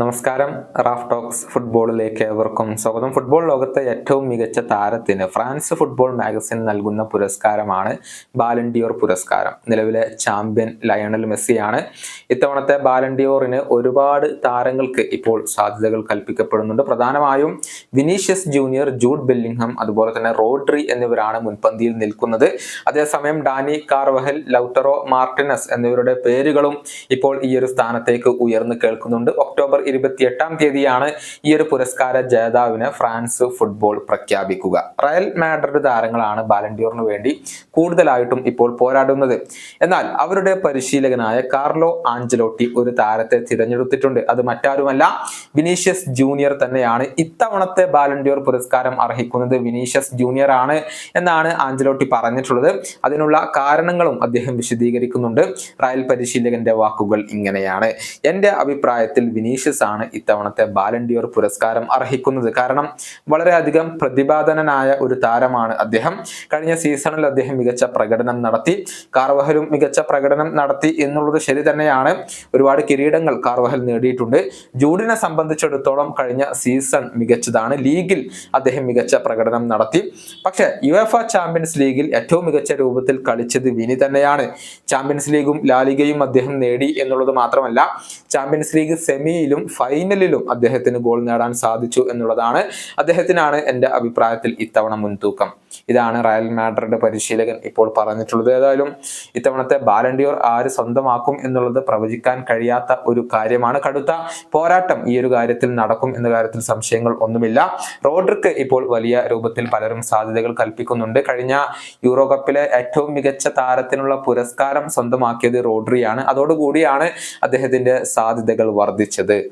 നമസ്കാരം Raf talks ഫുട്ബോളിലേക്ക് ഏവർക്കും സ്വാഗതം. ഫുട്ബോൾ ലോകത്തെ ഏറ്റവും മികച്ച താരത്തിന് ഫ്രാൻസ് ഫുട്ബോൾ മാഗസിൻ നൽകുന്ന പുരസ്കാരമാണ് ബാലൻഡിയോർ പുരസ്കാരം. നിലവിലെ ചാമ്പ്യൻ ലയണൽ മെസ്സിയാണ്. ഇത്തവണത്തെ ബാലൻഡിയോറിന് ഒരുപാട് താരങ്ങൾക്ക് ഇപ്പോൾ സാധ്യതകൾ കൽപ്പിക്കപ്പെടുന്നുണ്ട്. പ്രധാനമായും വിനീഷ്യസ് ജൂനിയർ ജൂഡ് ബില്ലിംഗ്ഹം അതുപോലെ തന്നെ റോഡ്രി എന്നിവരാണ് മുൻപന്തിയിൽ നിൽക്കുന്നത്. അതേസമയം ഡാനി കാർവഹൽ ലൗട്ടറോ മാർട്ടിനസ് എന്നിവരുടെ പേരുകളും ഇപ്പോൾ ഈ ഒരു സ്ഥാനത്തേക്ക് ഉയർന്നു കേൾക്കുന്നുണ്ട്. ഒക്ടോബർ ഇരുപത്തിയെട്ടാം തീയതിയാണ് ഈ ഒരു പുരസ്കാര ജേതാവിന് ഫ്രാൻസ് ഫുട്ബോൾ പ്രഖ്യാപിക്കുക. റയൽ മാഡ്രിഡ് താരങ്ങളാണ് ബാലൻഡിയോറിന് വേണ്ടി കൂടുതലായിട്ടും ഇപ്പോൾ പോരാടുന്നത്. എന്നാൽ അവരുടെ പരിശീലകനായ കാർലോ ആഞ്ചലോട്ടി ഒരു താരത്തെ തിരഞ്ഞെടുത്തിട്ടുണ്ട്. അത് മറ്റാരുമല്ല വിനീഷ്യസ് ജൂനിയർ തന്നെയാണ്. ഇത്തവണത്തെ ബാലൻഡിയോർ പുരസ്കാരം അർഹിക്കുന്നത് വിനീഷ്യസ് ജൂനിയർ ആണ് എന്നാണ് ആഞ്ചലോട്ടി പറഞ്ഞിട്ടുള്ളത്. അതിനുള്ള കാരണങ്ങളും അദ്ദേഹം വിശദീകരിക്കുന്നുണ്ട്. റയൽ പരിശീലകന്റെ വാക്കുകൾ ഇങ്ങനെയാണ്. എന്റെ അഭിപ്രായത്തിൽ വിനീഷ്യസ് ആണ് ഇത്തവണത്തെ ബാലൻഡിയോർ പുരസ്കാരം അർഹിക്കുന്നത്. കാരണം വളരെയധികം പ്രതിപാദനനായ ഒരു താരമാണ് അദ്ദേഹം. കഴിഞ്ഞ സീസണിൽ അദ്ദേഹം മികച്ച പ്രകടനം നടത്തി. കാർവഹലും മികച്ച പ്രകടനം നടത്തി എന്നുള്ളത് ശരി തന്നെയാണ്. ഒരുപാട് കിരീടങ്ങൾ കാർവഹൽ നേടിയിട്ടുണ്ട്. ജൂഡിനെ സംബന്ധിച്ചിടത്തോളം കഴിഞ്ഞ സീസൺ മികച്ചതാണ്. ലീഗിൽ അദ്ദേഹം മികച്ച പ്രകടനം നടത്തി. പക്ഷെ യു എഫ് ചാമ്പ്യൻസ് ലീഗിൽ ഏറ്റവും മികച്ച രൂപത്തിൽ കളിച്ചത് വിനി തന്നെയാണ്. ചാമ്പ്യൻസ് ലീഗും ലാലിഗയും അദ്ദേഹം നേടി എന്നുള്ളത് മാത്രമല്ല ചാമ്പ്യൻസ് ലീഗ് സെമിയിലും ഫൈനലിലും അദ്ദേഹത്തിന് ഗോൾ നേടാൻ സാധിച്ചു എന്നുള്ളതാണ് അദ്ദേഹത്തിനാണ് എന്റെ അഭിപ്രായത്തിൽ ഇത്തവണ മുൻതൂക്കം. ഇതാണ് റയൽ മാഡ്രിഡ് പരിശീലകൻ ഇപ്പോൾ പറഞ്ഞിട്ടുള്ളത്. ഏതായാലും ഇത്തവണത്തെ ബാലൻഡിയോർ ആര് സ്വന്തമാക്കും എന്നുള്ളത് പ്രവചിക്കാൻ കഴിയാത്ത ഒരു കാര്യമാണ്. കടുത്ത പോരാട്ടം ഈ ഒരു കാര്യത്തിൽ നടക്കും എന്ന കാര്യത്തിൽ സംശയങ്ങൾ ഒന്നുമില്ല. റോഡ്രിക്ക് ഇപ്പോൾ വലിയ രൂപത്തിൽ പലരും സാധ്യതകൾ കൽപ്പിക്കുന്നുണ്ട്. കഴിഞ്ഞ യൂറോ കപ്പിലെ ഏറ്റവും മികച്ച താരത്തിനുള്ള പുരസ്കാരം സ്വന്തമാക്കിയത് റോഡ്രിയാണ്. അതോടുകൂടിയാണ് അദ്ദേഹത്തിന്റെ സാധ്യതകൾ വർദ്ധിച്ചത്.